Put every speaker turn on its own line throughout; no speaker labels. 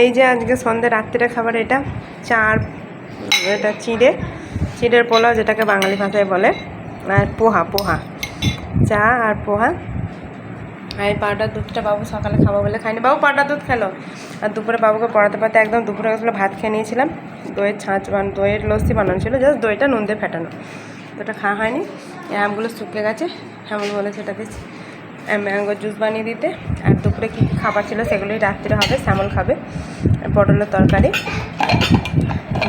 এই যে আজকে সন্ধ্যে রাত্রিরে খাবার, এটা চার, এটা চিড়ে, চিড়ের পোলাও যেটাকে বাঙালি ভাষায় বলে, আর পোহা পোহা, চা আর পোহা। আর এই পাউডার দুধটা বাবু সকালে খাব বলে খাইনি বাবু পাউডার দুধ খেলো। আর দুপুরে বাবুকে পড়াতে পড়াতে একদম দুপুরে গেছিল, ভাত খেয়ে নিয়েছিলাম। দইয়ের ছাঁচ বান দইয়ের লস্যি বানানো ছিল, জাস্ট দইটা নুন দিয়ে ফেটানো। ওটা খাওয়া হয়নি। আমগুলো শুকিয়ে গেছে এমন বলে সেটা দিচ্ছি। ম্যাঙ্গো জুস বানিয়ে দিতে। আর দুপুরে কী খাবার ছিল সেগুলোই রাত্রে হবে, শ্যামল খাবে। পটলের তরকারি,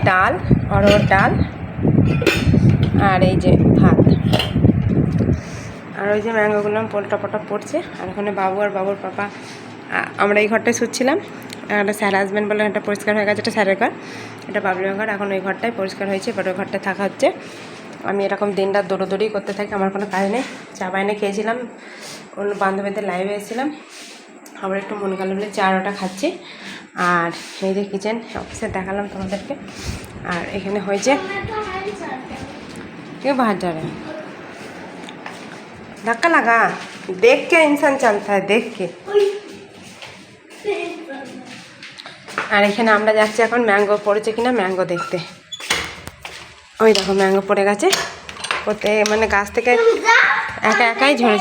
ডাল অরহর ডাল, আর এই যে ভাত। আর ওই যে ম্যাঙ্গোগুলো পোলটা পটা পড়ছে, আর ওখানে বাবু আর বাবুর পাপা আমরা এই ঘরটায় শুচ্ছিলাম। আর স্যার হাজব্যান্ড বলে একটা পরিষ্কার হয়ে গেছে, এটা স্যারের ঘর। এটা বাবলির ঘর, এখন ওই ঘরটাই পরিষ্কার হয়েছে, এবার ওই ঘরটায় থাকা হচ্ছে। আমি এরকম দিন রাত দৌড়োদৌড়ি করতে থাকি, আমার কোনো কাজ নেই। চা বাইনে খেয়েছিলাম, অন্য বান্ধবীদের লাইভে এসেছিলাম। আবার একটু মন গেল বলে চা ওটা খাচ্ছি। আর এই যে কিচেন অফিসে দেখালাম তোমাদেরকে। আর এখানে হয়েছে কেউ বাহার যাবে ধাক্কা লাগা। দেখকে ইনসান চালতে হয় দেখকে আর এখানে আমরা যাচ্ছি এখন ম্যাঙ্গো পড়েছে কিনা ম্যাঙ্গো দেখতে। ওই দেখো ম্যাঙ্গো পড়ে গেছে। ওতে মানে গাছ থেকে একা একাই ঝরে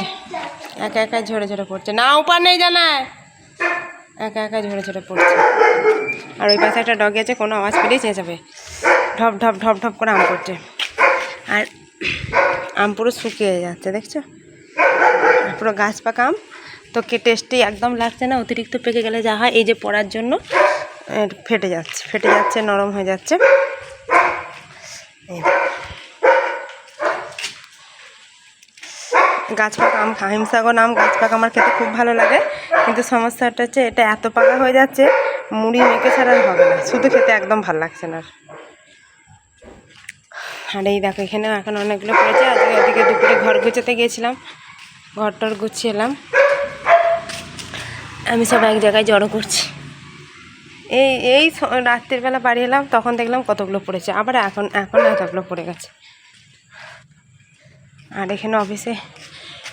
একা একাই ঝরে ঝরে পড়ছে। না, উপার নেই জানায়। একা একা ঝরে ঝরে পড়ছে। আর ওই পাশে একটা ডগি আছে, কোনো আওয়াজ পেলেই চেয়ে যাবে। ঢপ ঢপ ঢপ ঢপ করে আম পড়ছে। আর আম পুরো শুকিয়ে যাচ্ছে, দেখছ? পুরো গাছ পাকা আম। তো কে টেস্টি একদম লাগছে না, অতিরিক্ত পেকে গেলে যা হয়, এই যে পড়ার জন্য ফেটে যাচ্ছে ফেটে যাচ্ছে, নরম হয়ে যাচ্ছে। গাছ পাকা, আম হিমসাগর আম গাছ পাকা আমার খেতে খুব ভালো লাগে। কিন্তু সমস্যাটা হচ্ছে এটা এত পাকা হয়ে যাচ্ছে, মুড়ি মেখে ছাড়া হবে না। শুধু খেতে একদম ভালো লাগছে না আর। এই দেখো এখানে এখন অনেকগুলো পড়েছে। আজকে ওদিকে দুপুরে ঘর গুছাতে গিয়েছিলাম। ঘর টর গুছিয়ে এলাম। আমি সব এক জায়গায় জড়ো করছি। এই এই স- রাত্রির বেলা বাড়ি এলাম, তখন দেখলাম কতগুলো পড়েছে। আবার এখন এখন এতগুলো পড়ে গেছে। আর এখানে অফিসে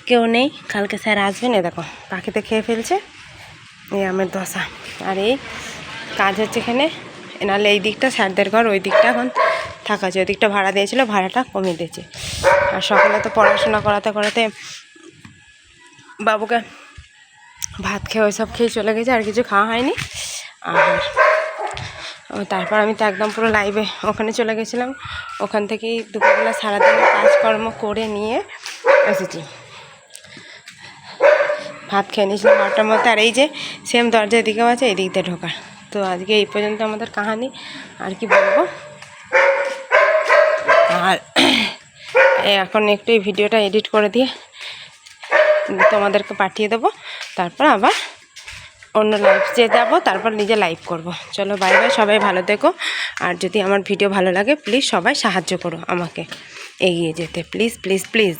কেউ নেই। কালকে স্যার আসবেন, এ দেখো, পাখিতে খেয়ে ফেলছে। এই আমের দশা আর এই কাজ হচ্ছে এখানে। নাহলে এই দিকটা, স্যারদের ঘর, ওই দিকটা এখন থাকা আছে ওই দিকটা ভাড়া দিয়েছিল, ভাড়াটা কমিয়ে দিয়েছে। আর সকালে তো পড়াশোনা করাতে করাতে বাবুকে ভাত খেয়ে ওইসব খেয়ে চলে গেছে, আর কিছু খাওয়া হয়নি। আর তারপর আমি তো একদম পুরো লাইভে ওখানে চলে গেছিলাম। ওখান থেকেই দুপুরবেলা সারাদিন কাজকর্ম করে নিয়ে এসেছি। ভাত খেয়ে নিয়েছিলাম বারোটার মধ্যে। আর এই যে সেম দরজা এদিকেও আছে এই দিক দিয়ে ঢোকার তো আজকে এই পর্যন্ত আমাদের কাহানি। আর কি বলব? আর এখন একটু এই ভিডিওটা এডিট করে দিয়ে তোমাদেরকে পাঠিয়ে দেবো। তারপর আবার অন্য লাইভ যে যাব, তারপর নিজে লাইভ করব। চলো বাই বাই সবাই ভালো থেকো। আর যদি আমার ভিডিও ভালো লাগে প্লিজ সবাই সাহায্য করো আমাকে। এগিয়ে যেতে প্লিজ প্লিজ প্লিজ